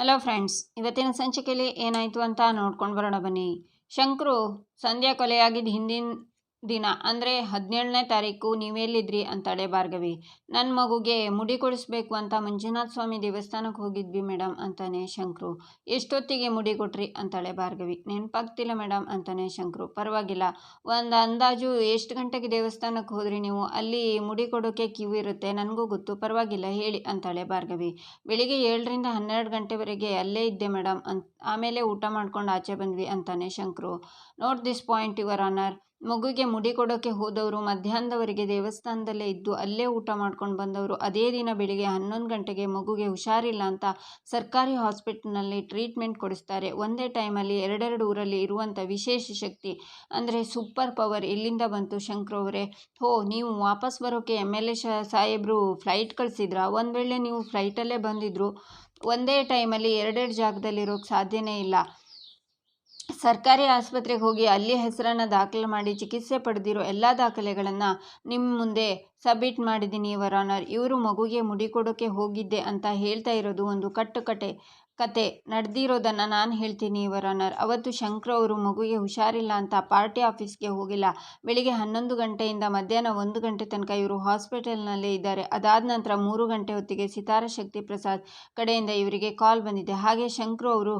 Hello friends ಇವತ್ತಿನ ಸಂಚಿಕೆಯಲ್ಲಿ ಏನಾಯಿತು ಅಂತ ನೋಡ್ಕೊಂಡು ಬರೋಣ ಬನ್ನಿ. ಶಂಕರು ಸಂಧ್ಯಾ ಕೊಲೆಯಾಗಿದ್ದ ಹಿಂದಿನ ದಿನ. ಅಂದರೆ ಹದಿನೇಳನೇ ತಾರೀಕು ನೀವೆಲ್ಲಿದ್ರಿ ಅಂತಾಳೆ ಭಾರ್ಗವಿ. ನನ್ನ ಮಗುಗೆ ಮುಡಿ ಕೊಡಿಸ್ಬೇಕು ಅಂತ ಮಂಜುನಾಥ ಸ್ವಾಮಿ ದೇವಸ್ಥಾನಕ್ಕೆ ಹೋಗಿದ್ವಿ ಮೇಡಮ್ ಅಂತಾನೆ ಶಂಕರು. ಎಷ್ಟೊತ್ತಿಗೆ ಮುಡಿ ಕೊಟ್ರಿ ಅಂತಾಳೆ ಭಾರ್ಗವಿ. ನೆನಪಾಗ್ತಿಲ್ಲ ಮೇಡಮ್ ಅಂತಾನೆ ಶಂಕರು. ಪರವಾಗಿಲ್ಲ. ಒಂದು ಅಂದಾಜು ಎಷ್ಟು ಗಂಟೆಗೆ ದೇವಸ್ಥಾನಕ್ಕೆ ಹೋದ್ರಿ ನೀವು? ಅಲ್ಲಿ ಮುಡಿ ಕೊಡೋಕೆ ಕ್ಯೂ ಇರುತ್ತೆ? ನನಗೂ ಗೊತ್ತು. ಪರವಾಗಿಲ್ಲ, ಹೇಳಿ ಅಂತಾಳೆ ಭಾರ್ಗವಿ. ಬೆಳಿಗ್ಗೆ ಏಳರಿಂದ ಹನ್ನೆರಡು ಗಂಟೆವರೆಗೆ ಅಲ್ಲೇ ಇದ್ದೆ ಮೇಡಮ್ ಅಂತ ಆಮೇಲೆ ಊಟ ಮಾಡ್ಕೊಂಡು ಆಚೆ ಬಂದ್ವಿ ಅಂತಾನೆ Shankar. Note this point, your honour. ಮಗುಗೆ ಮುಡಿ ಕೊಡೋಕ್ಕೆ ಹೋದವರು, ಮಧ್ಯಾಹ್ನದವರೆಗೆ ದೇವಸ್ಥಾನದಲ್ಲೇ ಇದ್ದು ಅಲ್ಲೇ ಊಟ ಮಾಡ್ಕೊಂಡು ಬಂದವರು, ಅದೇ ದಿನ ಬೆಳಿಗ್ಗೆ ಹನ್ನೊಂದು ಗಂಟೆಗೆ ಮಗುಗೆ ಹುಷಾರಿಲ್ಲ ಅಂತ ಸರ್ಕಾರಿ ಹಾಸ್ಪಿಟ್ಲ್ನಲ್ಲಿ ಟ್ರೀಟ್ಮೆಂಟ್ ಕೊಡಿಸ್ತಾರೆ. ಒಂದೇ ಟೈಮಲ್ಲಿ ಎರಡೆರಡು ಊರಲ್ಲಿ ಇರುವಂಥ ವಿಶೇಷ ಶಕ್ತಿ ಅಂದರೆ ಸೂಪರ್ ಪವರ್ ಎಲ್ಲಿಂದ ಬಂತು ಶಂಕರ್ ಅವರೇ. ಹೋ, ನೀವು ವಾಪಸ್ ಬರೋಕ್ಕೆ ಎಂ ಎಲ್ ಎ ಸಾಹೇಬರು ಫ್ಲೈಟ್ ಕಳಿಸಿದ್ರಾ? ಒಂದು ವೇಳೆ ನೀವು ಫ್ಲೈಟಲ್ಲೇ ಬಂದಿದ್ದರು ಒಂದೇ ಟೈಮಲ್ಲಿ ಎರಡೆರಡು ಜಾಗದಲ್ಲಿರೋಕ್ಕೆ ಸಾಧ್ಯನೇ ಇಲ್ಲ. ಸರ್ಕಾರಿ ಆಸ್ಪತ್ರೆಗೆ ಹೋಗಿ ಅಲ್ಲಿ ಹೆಸರನ್ನು ದಾಖಲೆ ಮಾಡಿ ಚಿಕಿತ್ಸೆ ಪಡೆದಿರೋ ಎಲ್ಲ ದಾಖಲೆಗಳನ್ನು ನಿಮ್ಮ ಮುಂದೆ ಸಬ್ಮಿಟ್ ಮಾಡಿದ್ದೀನಿ ಇವರ ಆನರ್ ಇವರು ಮಗುಗೆ ಮುಡಿ ಕೊಡೋಕ್ಕೆ ಹೋಗಿದ್ದೆ ಅಂತ ಹೇಳ್ತಾ ಇರೋದು ಒಂದು ಕಟ್ಟುಕಟೆ ಕತೆ ನಡೆದಿರೋದನ್ನು ನಾನು ಹೇಳ್ತೀನಿ ಇವರ ಆನರ್ ಅವತ್ತು ಶಂಕರ್ ಅವರು ಮಗುಗೆ ಹುಷಾರಿಲ್ಲ ಅಂತ ಪಾರ್ಟಿ ಆಫೀಸ್ಗೆ ಹೋಗಿಲ್ಲ. ಬೆಳಿಗ್ಗೆ ಹನ್ನೊಂದು ಗಂಟೆಯಿಂದ ಮಧ್ಯಾಹ್ನ ಒಂದು ಗಂಟೆ ತನಕ ಇವರು ಹಾಸ್ಪಿಟಲ್ನಲ್ಲೇ ಇದ್ದಾರೆ. ಅದಾದ ನಂತರ ಮೂರು ಗಂಟೆ ಹೊತ್ತಿಗೆ ಸಿತಾರ ಶಕ್ತಿ ಪ್ರಸಾದ್ ಕಡೆಯಿಂದ ಇವರಿಗೆ ಕಾಲ್ ಬಂದಿದೆ. ಹಾಗೆ ಶಂಕರ್ ಅವರು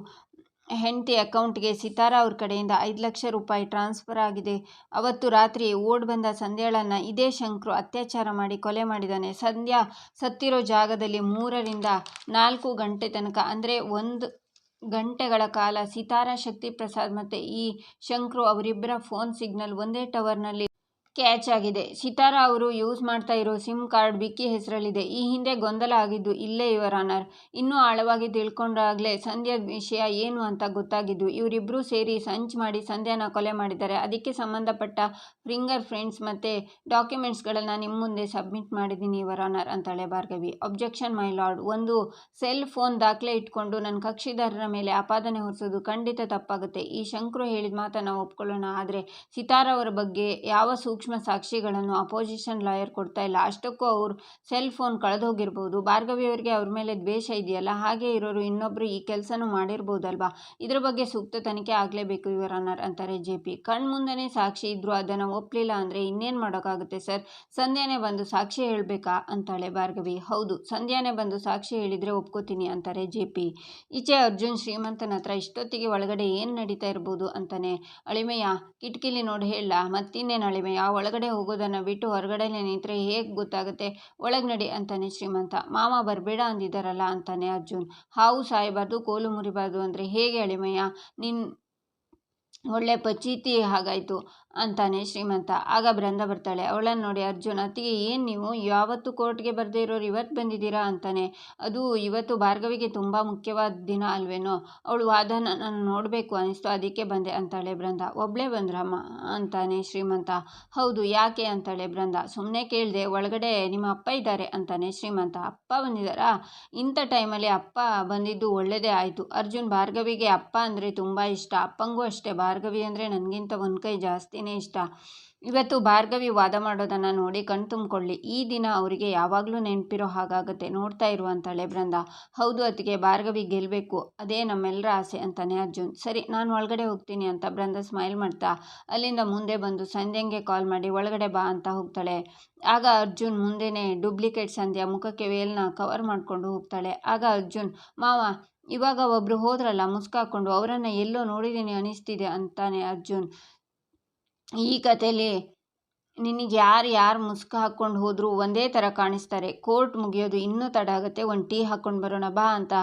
ಹೆಂಡತಿ ಅಕೌಂಟ್ಗೆ ಸಿತಾರಾ ಅವ್ರ ಕಡೆಯಿಂದ ಐದು ಲಕ್ಷ ರೂಪಾಯಿ ಟ್ರಾನ್ಸ್ಫರ್ ಆಗಿದೆ. ಅವತ್ತು ರಾತ್ರಿ ಓಡ್ ಬಂದ ಸಂಧ್ಯಾಳನ್ನು ಇದೇ ಶಂಕರು ಅತ್ಯಾಚಾರ ಮಾಡಿ ಕೊಲೆ ಮಾಡಿದ್ದಾನೆ ಸಂಧ್ಯಾ ಸತ್ತಿರೋ ಜಾಗದಲ್ಲಿ ಮೂರರಿಂದ ನಾಲ್ಕು ಗಂಟೆ ತನಕ ಅಂದರೆ ಒಂದು ಗಂಟೆಗಳ ಕಾಲ ಸಿತಾರಾ ಶಕ್ತಿ ಪ್ರಸಾದ್ ಮತ್ತು ಈ ಶಂಕರು ಅವರಿಬ್ಬರ ಫೋನ್ ಸಿಗ್ನಲ್ ಒಂದೇ ಟವರ್ನಲ್ಲಿ ಕ್ಯಾಚ್ ಆಗಿದೆ. ಸಿತಾರಾ ಅವರು ಯೂಸ್ ಮಾಡ್ತಾ ಇರೋ ಸಿಮ್ ಕಾರ್ಡ್ ಬಿಕ್ಕಿ ಹೆಸರಲ್ಲಿದೆ. ಈ ಹಿಂದೆ ಗೊಂದಲ ಆಗಿದ್ದು ಇಲ್ಲೇ ಇವರ ಆನರ್. ಇನ್ನೂ ಆಳವಾಗಿ ತಿಳ್ಕೊಂಡಾಗಲೇ ಸಂಧ್ಯಾ ವಿಷಯ ಏನು ಅಂತ ಗೊತ್ತಾಗಿದ್ದು ಇವರಿಬ್ಬರೂ ಸೇರಿ ಸಂಚ್ ಮಾಡಿ ಸಂಧ್ಯಾನ ಕೊಲೆ ಮಾಡಿದ್ದಾರೆ. ಅದಕ್ಕೆ ಸಂಬಂಧಪಟ್ಟ ಫಿಂಗರ್ ಫ್ರೆಂಡ್ಸ್ ಮತ್ತು ಡಾಕ್ಯುಮೆಂಟ್ಸ್ಗಳನ್ನು ನಿಮ್ಮ ಮುಂದೆ ಸಬ್ಮಿಟ್ ಮಾಡಿದ್ದೀನಿ ಇವರ ಆನರ್ ಅಂತಾಳೆ ಭಾರ್ಗವಿ. ಅಬ್ಜೆಕ್ಷನ್ ಮೈ ಲಾರ್ಡ್ ಒಂದು ಸೆಲ್ ಫೋನ್ ದಾಖಲೆ ಇಟ್ಕೊಂಡು ನನ್ನ ಕಕ್ಷಿದಾರರ ಮೇಲೆ ಆಪಾದನೆ ಹೊರಿಸೋದು ಖಂಡಿತ ತಪ್ಪಾಗುತ್ತೆ. ಈ ಶಂಕರು ಹೇಳಿದ ಮಾತನ್ನು ಒಪ್ಕೊಳ್ಳೋಣ. ಆದರೆ ಸಿತಾರಾ ಅವರ ಬಗ್ಗೆ ಯಾವ ಸೂಕ್ಷ್ಮ ಸಾಕ್ಷಿಗಳನ್ನು ಅಪೋಸಿಷನ್ ಲಾಯರ್ ಕೊಡ್ತಾ ಇಲ್ಲ. ಅಷ್ಟಕ್ಕೂ ಅವರು ಸೆಲ್ ಫೋನ್ ಕಳೆದೋಗಿರ್ಬೋದು ಭಾರ್ಗವಿಯವರಿಗೆ ಅವ್ರ ಮೇಲೆ ದ್ವೇಷ ಇದೆಯಲ್ಲ? ಹಾಗೆ ಇರೋರು ಇನ್ನೊಬ್ಬರು ಈ ಕೆಲಸನೂ ಮಾಡಿರ್ಬೋದಲ್ವಾ? ಇದ್ರ ಬಗ್ಗೆ ಸೂಕ್ತ ತನಿಖೆ ಆಗಲೇಬೇಕು ಇವರ ಅಂತಾರೆ ಜೆ ಪಿ ಕಣ್ಮುಂದನೆ ಸಾಕ್ಷಿ ಇದ್ರು ಅದನ್ನು ಒಪ್ಪಲಿಲ್ಲ ಅಂದರೆ ಇನ್ನೇನು ಮಾಡೋಕ್ಕಾಗುತ್ತೆ ಸರ್? ಸಂಧ್ಯಾನೇ ಬಂದು ಸಾಕ್ಷಿ ಹೇಳಬೇಕಾ? ಅಂತಾಳೆ ಭಾರ್ಗವಿ. ಹೌದು, ಸಂಧ್ಯಾನೇ ಬಂದು ಸಾಕ್ಷಿ ಹೇಳಿದರೆ ಒಪ್ಕೋತೀನಿ ಅಂತಾರೆ ಜೆ ಪಿ ಈಚೆ ಅರ್ಜುನ್ ಶ್ರೀಮಂತನ ಹತ್ರ ಇಷ್ಟೊತ್ತಿಗೆ ಒಳಗಡೆ ಏನು ನಡೀತಾ ಇರ್ಬೋದು ಅಂತಾನೆ. ಅಳಿಮೆಯ, ಕಿಟಕಿಲಿ ನೋಡಿ, ಹೇಳ. ಮತ್ತಿನ್ನೇನು ಅಳಿಮೆಯ? ಒಳಗಡೆ ಹೋಗೋದನ್ನು ಬಿಟ್ಟು ಹೊರಗಡೆನೇ ನಿಂತರೆ ಹೇಗೆ ಗೊತ್ತಾಗುತ್ತೆ? ಒಳಗೆ ನಡಿ ಅಂತಾನೆ ಶ್ರೀಮಂತ. ಮಾಮ, ಬರಬೇಡ ಅಂದಿದ್ದಾರಲ್ಲ ಅಂತಾನೆ ಅರ್ಜುನ್. ಹಾವು ಸಾಯಬಾರ್ದು, ಕೋಲು ಮುರಿಬಾರ್ದು ಅಂದರೆ ಹೇಗೆ ಅಳಿಮಯ್ಯ? ನಿನ್ನ ಒಳ್ಳೆ ಪಚೀತಿ ಹಾಗಾಯಿತು. ಅಂತಾನೆ ಶ್ರೀಮಂತ. ಆಗ ಬೃಂದ ಬರ್ತಾಳೆ, ಅವಳನ್ನು ನೋಡಿ, ಅರ್ಜುನ್, ಅತ್ತಿಗೆ ಏನು ನೀವು? ಯಾವತ್ತು ಕೋರ್ಟ್ಗೆ ಬರದೇ ಇರೋರು ಇವತ್ತು ಬಂದಿದ್ದೀರಾ? ಅಂತಾನೆ. ಅದು ಇವತ್ತು ಭಾರ್ಗವಿಗೆ ತುಂಬ ಮುಖ್ಯವಾದ ದಿನ ಅಲ್ವೇನೋ, ಅವಳು ವಾದನ ನಾನು ನೋಡಬೇಕು ಅನಿಸ್ತು, ಅದಕ್ಕೆ ಬಂದೆ, ಅಂತಾಳೆ ಬೃಂದ. ಒಬ್ಬಳೇ ಬಂದ್ರಮ್ಮ? ಅಂತಾನೆ ಶ್ರೀಮಂತ. ಹೌದು, ಯಾಕೆ? ಅಂತಾಳೆ ಬೃಂದ. ಸುಮ್ಮನೆ ಕೇಳಿದೆ, ಒಳಗಡೆ ನಿಮ್ಮ ಅಪ್ಪ ಇದ್ದಾರೆ, ಅಂತಾನೆ ಶ್ರೀಮಂತ. ಅಪ್ಪ ಬಂದಿದ್ದಾರಾ? ಇಂಥ ಟೈಮಲ್ಲಿ ಅಪ್ಪ ಬಂದಿದ್ದು ಒಳ್ಳೆಯದೇ ಆಯಿತು. ಅರ್ಜುನ್ ಭಾರ್ಗವಿಗೆ ಅಪ್ಪ ಅಂದರೆ ತುಂಬ ಇಷ್ಟ. ಅಪ್ಪಂಗೂ ಅಷ್ಟೇ. ಭಾರ್ಗವಿ ಅಂದರೆ ನನಗಿಂತ ಒಂದು ಕೈ ಜಾಸ್ತಿನೇ ಇಷ್ಟ. ಇವತ್ತು ಭಾರ್ಗವಿ ವಾದ ಮಾಡೋದನ್ನು ನೋಡಿ ಕಣ್ ತುಂಬಿಕೊಳ್ಳಿ. ಈ ದಿನ ಅವರಿಗೆ ಯಾವಾಗಲೂ ನೆನಪಿರೋ ಹಾಗಾಗುತ್ತೆ. ನೋಡ್ತಾ ಇರುವಂತಾಳೆ ಬೃಂದ. ಹೌದು ಅತ್ತಿಗೆ, ಭಾರ್ಗವಿ ಗೆಲ್ಲಬೇಕು ಅದೇ ನಮ್ಮೆಲ್ಲರ ಆಸೆ ಅಂತಾನೆ ಅರ್ಜುನ್. ಸರಿ, ನಾನು ಒಳಗಡೆ ಹೋಗ್ತೀನಿ ಅಂತ ಬೃಂದ ಸ್ಮೈಲ್ ಮಾಡ್ತಾ, ಅಲ್ಲಿಂದ ಮುಂದೆ ಬಂದು ಸಂಧ್ಯಂಗೆ ಕಾಲ್ ಮಾಡಿ, ಒಳಗಡೆ ಬಾ ಅಂತ ಹೋಗ್ತಾಳೆ. ಆಗ ಅರ್ಜುನ್ ಮುಂದೆನೇ ಡೂಪ್ಲಿಕೇಟ್ ಸಂಧ್ಯಾ ಮುಖಕ್ಕೆ ವೇಲ್ನ ಕವರ್ ಮಾಡಿಕೊಂಡು ಹೋಗ್ತಾಳೆ. ಆಗ ಅರ್ಜುನ್, ಮಾವ, ಇವಾಗ ಒಬ್ಬರು ಹೋದ್ರಲ್ಲ ಮುಸ್ಕಾಕೊಂಡು ಅವರನ್ನು ಎಲ್ಲೋ ನೋಡಿದ್ದೀನಿ ಅನಿಸ್ತಿದೆ ಅಂತಾನೆ ಅರ್ಜುನ್. ಈ ಕಥೆಯಲ್ಲಿ ನಿನಗೆ ಯಾರು ಯಾರು ಮುಸ್ಕ ಹಾಕ್ಕೊಂಡು ಹೋದರೂ ಒಂದೇ ಥರ ಕಾಣಿಸ್ತಾರೆ. ಕೋರ್ಟ್ ಮುಗಿಯೋದು ಇನ್ನೂ ತಡ ಆಗುತ್ತೆ. ಒಂದು ಟೀ ಹಾಕ್ಕೊಂಡು ಬರೋಣ ಬಾ ಅಂತ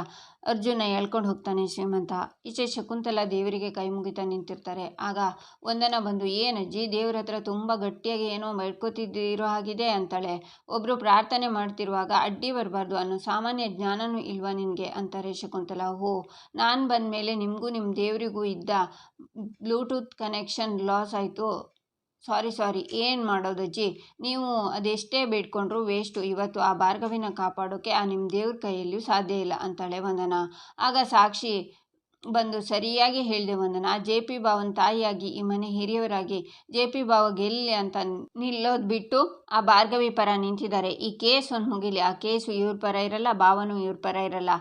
ಅರ್ಜುನ ಹೇಳ್ಕೊಂಡು ಹೋಗ್ತಾನೆ ಶ್ರೀಮಂತ. ಈಚೆ ಶಕುಂತಲ ದೇವರಿಗೆ ಕೈ ಮುಗಿತಾ ನಿಂತಿರ್ತಾರೆ. ಆಗ ಒಂದನ ಬಂದು ಏನಜ್ಜಿ ದೇವ್ರ ಹತ್ರ ತುಂಬ ಗಟ್ಟಿಯಾಗಿ ಏನೋ ಬೇಡ್ಕೋತಿದ್ದಿರೋ ಹಾಗಿದೆ ಅಂತಾಳೆ. ಒಬ್ಬರು ಪ್ರಾರ್ಥನೆ ಮಾಡ್ತಿರುವಾಗ, ಅಡ್ಡಿ ಬರಬಾರ್ದು, ಅನ್ನೋ ಸಾಮಾನ್ಯ ಜ್ಞಾನನೂ ಇಲ್ವಾ ನಿನಗೆ? ಅಂತಾರೆ ಶಕುಂತಲ. ಹೋ, ನಾನು ಬಂದ ಮೇಲೆ ನಿಮಗೂ ನಿಮ್ಮ ದೇವರಿಗೂ ಇದ್ದ ಬ್ಲೂಟೂತ್ ಕನೆಕ್ಷನ್ ಲಾಸ್ ಆಯಿತು. ಸಾರಿ ಸಾರಿ, ಏನು ಮಾಡೋದಜ್ಜಿ ನೀವು ಅದೆಷ್ಟೇ ಬೇಡ್ಕೊಂಡ್ರು ವೇಸ್ಟು ಇವತ್ತು ಆ ಭಾರ್ಗವಿನ ಕಾಪಾಡೋಕ್ಕೆ ಆ ನಿಮ್ಮ ದೇವ್ರ ಕೈಯಲ್ಲಿಯೂ ಸಾಧ್ಯ ಇಲ್ಲ ಅಂತಾಳೆ ವಂದನ. ಆಗ ಸಾಕ್ಷಿ ಬಂದು ಸರಿಯಾಗಿ ಹೇಳಿದೆ ವಂದನ, ಜೆ ಪಿ ಬಾವನ ತಾಯಿಯಾಗಿ ಈ ಮನೆ ಹಿರಿಯವರಾಗಿ, ಜೆ ಪಿ ಬಾವ ಗೆಲ್ಲಿ ಅಂತ ನಿಲ್ಲೋದು ಬಿಟ್ಟು ಆ ಭಾರ್ಗವಿ ಪರ ನಿಂತಿದ್ದಾರೆ. ಈ ಕೇಸ್ ಒಂದು ಮುಗಿಲಿ. ಆ ಕೇಸು ಇವ್ರ ಪರ ಇರಲ್ಲ ಬಾವನು ಇವ್ರ ಪರ ಇರಲ್ಲ.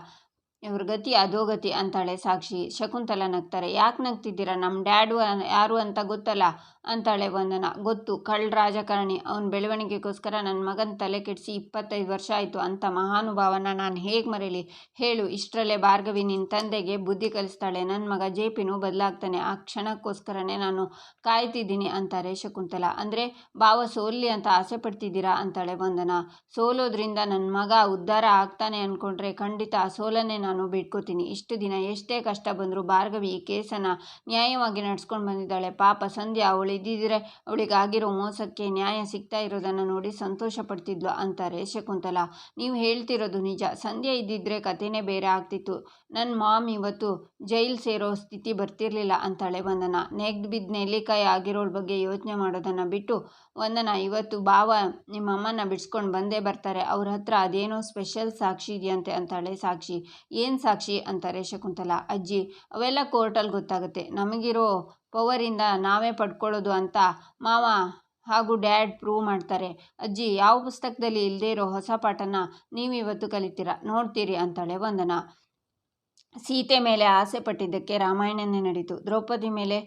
ಇವ್ರ ಗತಿ ಅಧೋಗತಿ ಅಂತಾಳೆ ಸಾಕ್ಷಿ. ಶಕುಂತಲ ನಗ್ತಾರೆ. ಯಾಕೆ ನಗ್ತಿದ್ದೀರಾ? ನಮ್ಮ ಡ್ಯಾಡು ಯಾರು ಅಂತ ಗೊತ್ತಲ್ಲ? ಅಂತಾಳೆ ವಂದನ. ಗೊತ್ತು. ಕಳ್ಳ ರಾಜಕಾರಣಿ. ಅವನ ಬೆಳವಣಿಗೆಗೋಸ್ಕರ ನನ್ನ ಮಗನ ತಲೆ ಕೆಡಿಸಿ ಇಪ್ಪತ್ತೈದು ವರ್ಷ ಆಯಿತು. ಅಂತ ಮಹಾನುಭಾವನ ನಾನು ಹೇಗೆ ಮರೀಲಿ? ಹೇಳು. ಇಷ್ಟರಲ್ಲೇ ಭಾರ್ಗವಿ ನಿನ್ನ ತಂದೆಗೆ ಬುದ್ಧಿ ಕಲಿಸ್ತಾಳೆ. ನನ್ನ ಮಗ ಜೆ ಪಿನೂ ಬದಲಾಗ್ತಾನೆ. ಆ ಕ್ಷಣಕ್ಕೋಸ್ಕರನೇ ನಾನು ಕಾಯ್ತಿದ್ದೀನಿ ಅಂತಾರೆ ಶಕುಂತಲ. ಅಂದರೆ, ಭಾವ ಸೋಲ್ಲಿ ಅಂತ ಆಸೆ ಪಡ್ತಿದ್ದೀರಾ? ಅಂತಾಳೆ ವಂದನ. ಸೋಲೋದ್ರಿಂದ ನನ್ನ ಮಗ ಉದ್ಧಾರ ಆಗ್ತಾನೆ ಅಂದ್ಕೊಂಡ್ರೆ ಖಂಡಿತ ಆ ಸೋಲನ್ನೇ ನಾನು ಬಿಟ್ಕೋತೀನಿ ಇಷ್ಟು ದಿನ ಎಷ್ಟೇ ಕಷ್ಟ ಬಂದರೂ ಭಾರ್ಗವಿ ಈ ಕೇಸನ್ನು ನ್ಯಾಯವಾಗಿ ನಡ್ಸ್ಕೊಂಡು ಬಂದಿದ್ದಾಳೆ. ಪಾಪ ಸಂಧ್ಯಾ ಅವಳು ಇದ್ದಿದ್ರೆ ಅವಳಿಗೆ ಆಗಿರೋ ಮೋಸಕ್ಕೆ ನ್ಯಾಯ ಸಿಗ್ತಾ ಇರೋದನ್ನು ನೋಡಿ ಸಂತೋಷ ಪಡ್ತಿದ್ಲು ಅಂತಾರೆ ಶಕುಂತಲ ನೀವು ಹೇಳ್ತಿರೋದು ನಿಜ. ಸಂಧ್ಯಾ ಇದ್ದಿದ್ರೆ ಕಥೆನೇ ಬೇರೆ ಆಗ್ತಿತ್ತು. ನನ್ನ ಮಾಮ್ ಇವತ್ತು ಜೈಲ್ ಸೇರೋ ಸ್ಥಿತಿ ಬರ್ತಿರ್ಲಿಲ್ಲ ಅಂತಾಳೆ ವಂದನ. ನೆಗ್ದು ಬಿದ್ದ ನೆಲ್ಲಿಕಾಯಿ ಆಗಿರೋಳ ಬಗ್ಗೆ ಯೋಚನೆ ಮಾಡೋದನ್ನು ಬಿಟ್ಟು ವಂದನ, ಇವತ್ತು ಭಾವ ನಿಮ್ಮ ಅಮ್ಮನ ಬಿಡಿಸ್ಕೊಂಡು ಬಂದೇ ಬರ್ತಾರೆ. ಅವ್ರ ಹತ್ರ ಅದೇನೋ ಸ್ಪೆಷಲ್ ಸಾಕ್ಷಿ ಇದೆಯಂತೆ ಅಂತಾಳೆ ಸಾಕ್ಷಿ. ಏನು ಸಾಕ್ಷಿ ಅಂತಾರೆ ಶಕುಂತಲ? ಅಜ್ಜಿ, ಅವೆಲ್ಲ ಕೋರ್ಟಲ್ಲಿ ಗೊತ್ತಾಗುತ್ತೆ. ನಮಗಿರೋ ಪವರಿಂದ ನಾವೇ ಪಡ್ಕೊಳ್ಳೋದು ಅಂತ ಮಾವ ಹಾಗೂ ಡ್ಯಾಡ್ ಪ್ರೂವ್ ಮಾಡ್ತಾರೆ. ಅಜ್ಜಿ, ಯಾವ ಪುಸ್ತಕದಲ್ಲಿ ಇಲ್ಲದೇ ಇರೋ ಹೊಸ ಪಾಠನ ನೀವು ಇವತ್ತು ಕಲಿತೀರಾ? ನೋಡ್ತೀರಿ ಅಂತಾಳೆ ವಂದನ. ಸೀತೆ ಮೇಲೆ ಆಸೆ ಪಟ್ಟಿದ್ದಕ್ಕೆ ರಾಮಾಯಣನೇ ನಡೀತು. ದ್ರೌಪದಿ ಮೇಲೆ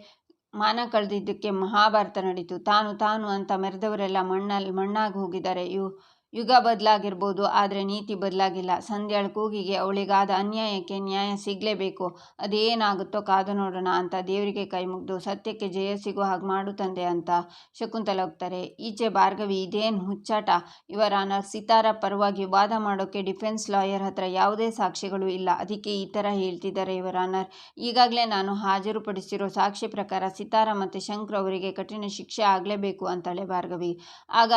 ಮಾನ ಕಳೆದಿದ್ದಕ್ಕೆ ಮಹಾಭಾರತ ನಡೀತು. ತಾನು ತಾನು ಅಂತ ಮೆರೆದವರೆಲ್ಲ ಮಣ್ಣಲ್ಲಿ ಮಣ್ಣಾಗಿ ಹೋಗಿದ್ದಾರೆ. ಇವು ಯುಗ ಬದಲಾಗಿರ್ಬೋದು, ಆದರೆ ನೀತಿ ಬದಲಾಗಿಲ್ಲ. ಸಂಧ್ಯಾಳ ಕೂಗಿಗೆ ಅವಳಿಗಾದ ಅನ್ಯಾಯಕ್ಕೆ ನ್ಯಾಯ ಸಿಗಲೇಬೇಕು. ಅದೇನಾಗುತ್ತೋ ಕಾದು ನೋಡೋಣ ಅಂತ ದೇವರಿಗೆ ಕೈ ಮುಗ್ದು ಸತ್ಯಕ್ಕೆ ಜಯ ಸಿಗೋ ಹಾಗೆ ಮಾಡು ತಂದೆ ಅಂತ ಶಕುಂತಲ ಹೋಗ್ತಾರೆ. ಈಚೆ ಭಾರ್ಗವಿ ಇದೇನು ಹುಚ್ಚಾಟ? ಇವರ ಸಿತಾರ ಪರವಾಗಿ ವಾದ ಮಾಡೋಕ್ಕೆ ಡಿಫೆನ್ಸ್ ಲಾಯರ್ ಹತ್ರ ಯಾವುದೇ ಸಾಕ್ಷಿಗಳು ಇಲ್ಲ. ಅದಕ್ಕೆ ಈ ಥರ ಹೇಳ್ತಿದ್ದಾರೆ ಇವರ ಅನರ್ ಈಗಾಗಲೇ ನಾನು ಹಾಜರುಪಡಿಸಿರೋ ಸಾಕ್ಷಿ ಪ್ರಕಾರ ಸಿತಾರ ಮತ್ತು ಶಂಕರ್ ಅವರಿಗೆ ಕಠಿಣ ಶಿಕ್ಷೆ ಆಗಲೇಬೇಕು ಅಂತಾಳೆ ಭಾರ್ಗವಿ. ಆಗ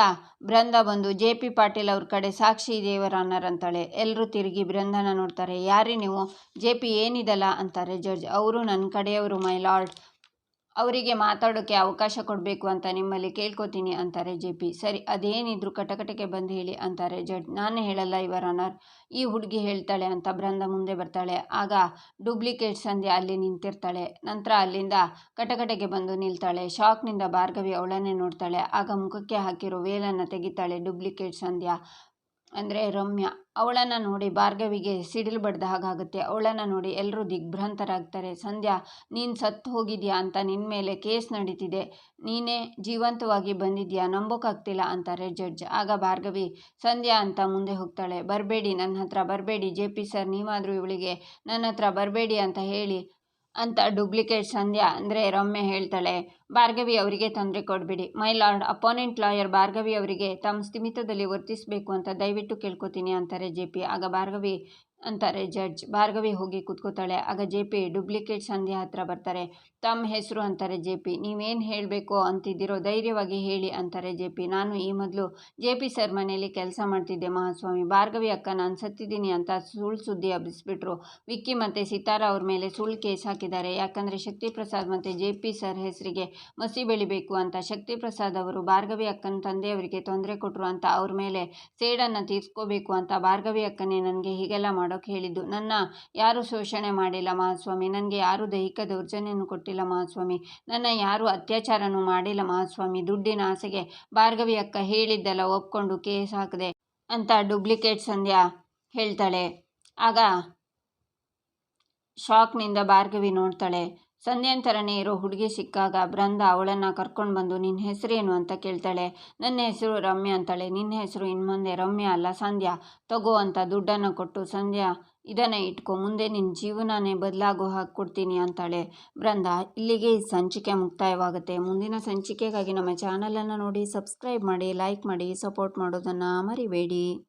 ಬೃಂದ ಬಂದು ಜೆ ಪಿ ಪಾಟೀಲ್ ಅವ್ರ ಕಡೆ ಸಾಕ್ಷಿ ದೇವರ ಅಂತಾಳೆ ಎಲ್ಲರೂ ತಿರುಗಿ ಬೃಂದನ ನೋಡ್ತಾರೆ. ಯಾರೇ ನೀವು, ಜೆ ಪಿ ಏನಿದಲ್ಲ? ಅಂತಾರೆ ಜಡ್ಜ್. ಅವರು ನನ್ನ ಕಡೆಯವರು, ಮೈ ಲಾರ್ಡ್. ಅವರಿಗೆ ಮಾತಾಡೋಕ್ಕೆ ಅವಕಾಶ ಕೊಡಬೇಕು ಅಂತ ನಿಮ್ಮಲ್ಲಿ ಕೇಳ್ಕೊತೀನಿ ಅಂತಾರೆ ಜೆ ಪಿ. ಸರಿ, ಅದೇನಿದ್ರು ಕಟಕಟಕ್ಕೆ ಬಂದು ಹೇಳಿ ಅಂತಾರೆ ಜಡ್ ನಾನೇ ಹೇಳಲ್ಲ ಇವರ ಅನರ್ ಈ ಹುಡುಗಿ ಹೇಳ್ತಾಳೆ ಅಂತ ಬೃಂದ ಮುಂದೆ ಬರ್ತಾಳೆ. ಆಗ ಡೂಪ್ಲಿಕೇಟ್ ಸಂಧ್ಯಾ ಅಲ್ಲಿ ನಿಂತಿರ್ತಾಳೆ. ನಂತರ ಅಲ್ಲಿಂದ ಕಟಕಟೆಗೆ ಬಂದು ನಿಲ್ತಾಳೆ. ಶಾಕ್ನಿಂದ ಭಾರ್ಗವಿ ಅವಳನ್ನೇ ನೋಡ್ತಾಳೆ. ಆಗ ಮುಖಕ್ಕೆ ಹಾಕಿರೋ ವೇಲನ್ನು ತೆಗಿತಾಳೆ ಡೂಪ್ಲಿಕೇಟ್ ಸಂಧ್ಯಾ. ಅಂದರೆ ರಮ್ಯಾ, ಅವಳನ್ನು ನೋಡಿ ಭಾರ್ಗವಿಗೆ ಸಿಡಿಲು ಬಡ್ದ ಹಾಗಾಗುತ್ತೆ. ಅವಳನ್ನು ನೋಡಿ ಎಲ್ಲರೂ ದಿಗ್ಭ್ರಾಂತರಾಗ್ತಾರೆ. ಸಂಧ್ಯಾ, ನೀನು ಸತ್ತು ಹೋಗಿದ್ಯಾ ಅಂತ ನಿನ್ನ ಮೇಲೆ ಕೇಸ್ ನಡೀತಿದೆ. ನೀನೇ ಜೀವಂತವಾಗಿ ಬಂದಿದ್ಯಾ? ನಂಬೋಕ್ಕಾಗ್ತಿಲ್ಲ ಅಂತಾರೆ ಜಡ್ಜ್. ಆಗ ಭಾರ್ಗವಿ, ಸಂಧ್ಯಾ ಅಂತ ಮುಂದೆ ಹೋಗ್ತಾಳೆ. ಬರಬೇಡಿ ನನ್ನ ಹತ್ರ ಬರಬೇಡಿ. ಜೆ ಪಿ ಸರ್, ನೀವಾದರೂ ಇವಳಿಗೆ ನನ್ನ ಹತ್ರ ಬರಬೇಡಿ ಅಂತ ಹೇಳಿ ಅಂತ ಡೂಪ್ಲಿಕೇಟ್ ಸಂಧ್ಯಾ ಅಂದರೆ ರಮ್ಯ ಹೇಳ್ತಾಳೆ, ಭಾರ್ಗವಿ ಅವರಿಗೆ ತೊಂದರೆ ಕೊಡಬೇಡಿ. My lord, opponent lawyer Bhargavi ಅವರಿಗೆ ತಮ್ಮ ಸ್ಥಿಮಿತದಲ್ಲಿ ವರ್ತಿಸಬೇಕು ಅಂತ ದಯವಿಟ್ಟು ಕೇಳ್ಕೊತೀನಿ, ಅಂತಾರೆ ಜೆ ಪಿ. ಆಗ ಭಾರ್ಗವಿ ಅಂತಾರೆ ಜಡ್ಜ್. ಭಾರ್ಗವಿ ಹೋಗಿ ಕೂತ್ಕೋತಾಳೆ ಆಗ ಜೆ ಪಿ ಡುಪ್ಲಿಕೇಟ್ ಸಂಧ್ಯಾ ಹತ್ರ ಬರ್ತಾರೆ. ತಮ್ಮ ಹೆಸರು ಅಂತಾರೆ ಜೆ ಪಿ. ನೀವೇನು ಹೇಳಬೇಕು ಅಂತಿದ್ದೀರೋ ಧೈರ್ಯವಾಗಿ ಹೇಳಿ ಅಂತಾರೆ ಜೆ ಪಿ. ನಾನು ಈ ಮೊದಲು ಜೆ ಪಿ ಸರ್ ಮನೆಯಲ್ಲಿ ಕೆಲಸ ಮಾಡ್ತಿದ್ದೆ ಮಹಾಸ್ವಾಮಿ. ಭಾರ್ಗವಿ ಅಕ್ಕ, ನಾನು ಸತ್ತಿದ್ದೀನಿ ಅಂತ ಸುಳ್ಳು ಸುದ್ದಿ ಹಬ್ಬಿಸ್ಬಿಟ್ರು. ವಿಕ್ಕಿ ಮತ್ತು ಸಿತಾರ ಅವ್ರ ಮೇಲೆ ಸುಳ್ಳು ಕೇಸ್ ಹಾಕಿದ್ದಾರೆ. ಯಾಕಂದರೆ ಶಕ್ತಿ ಪ್ರಸಾದ್ ಮತ್ತು ಜೆ ಪಿ ಸರ್ ಹೆಸರಿಗೆ ಮಸಿ ಬೆಳಿಬೇಕು ಅಂತ ಶಕ್ತಿ ಪ್ರಸಾದ್ ಅವರು ಭಾರ್ಗವಿ ಅಕ್ಕನ ತಂದೆಯವರಿಗೆ ತೊಂದರೆ ಕೊಟ್ಟರು ಅಂತ ಅವ್ರ ಮೇಲೆ ಸೇಡನ್ನು ತೀರ್ಸ್ಕೋಬೇಕು ಅಂತ ಭಾರ್ಗವಿ ಅಕ್ಕನೇ ನನಗೆ ಹೀಗೆಲ್ಲ ಮಾಡೋಕ್ಕೆ ಹೇಳಿದ್ದು ನನ್ನ ಯಾರೂ ಶೋಷಣೆ ಮಾಡಿಲ್ಲ ಮಹಾಸ್ವಾಮಿ. ನನಗೆ ಯಾರು ದೈಹಿಕ ದೌರ್ಜನ್ಯನೂ ಕೊಟ್ಟಿಲ್ಲ ಮಹಾಸ್ವಾಮಿ. ನನ್ನ ಯಾರೂ ಅತ್ಯಾಚಾರನೂ ಮಾಡಿಲ್ಲ ಮಹಾಸ್ವಾಮಿ. ದುಡ್ಡಿನ ಆಸೆಗೆ ಭಾರ್ಗವಿ ಅಕ್ಕ ಹೇಳಿದ್ದೆಲ್ಲ ಒಪ್ಕೊಂಡು ಕೇಸ್ ಹಾಕಿದೆ ಅಂತ ಡೂಪ್ಲಿಕೇಟ್ ಸಂಧ್ಯಾ ಹೇಳ್ತಾಳೆ. ಆಗ ಶಾಕ್ನಿಂದ ಭಾರ್ಗವಿ ನೋಡ್ತಾಳೆ. ಸಂಧ್ಯಾಂತರನೇ ಇರೋ, ಹುಡುಗಿ ಸಿಕ್ಕಾಗ ಬೃಂದ ಅವಳನ್ನು ಕರ್ಕೊಂಡು ಬಂದು ನಿನ್ನ ಹೆಸರೇನು ಅಂತ ಕೇಳ್ತಾಳೆ. ನನ್ನ ಹೆಸರು ರಮ್ಯ ಅಂತಾಳೆ. ನಿನ್ನ ಹೆಸರು ಇನ್ನು ಮುಂದೆ ರಮ್ಯ ಅಲ್ಲ, ಸಂಧ್ಯಾ. ತಗೋ ಅಂತ ದುಡ್ಡನ್ನು ಕೊಟ್ಟು ಸಂಧ್ಯಾ, ಇದನ್ನು ಇಟ್ಕೊ, ಮುಂದೆ ನಿನ್ನ ಜೀವನನೇ ಬದಲಾಗೋ ಹಾಗೆ ಕೊಡ್ತೀನಿ ಅಂತಾಳೆ. ಬೃಂದ, ಇಲ್ಲಿಗೆ ಈ ಸಂಚಿಕೆ ಮುಕ್ತಾಯವಾಗುತ್ತೆ. ಮುಂದಿನ ಸಂಚಿಕೆಗಾಗಿ ನಮ್ಮ ಚಾನಲನ್ನು ನೋಡಿ, ಸಬ್ಸ್ಕ್ರೈಬ್ ಮಾಡಿ, ಲೈಕ್ ಮಾಡಿ, ಸಪೋರ್ಟ್ ಮಾಡೋದನ್ನು ಮರಿಬೇಡಿ.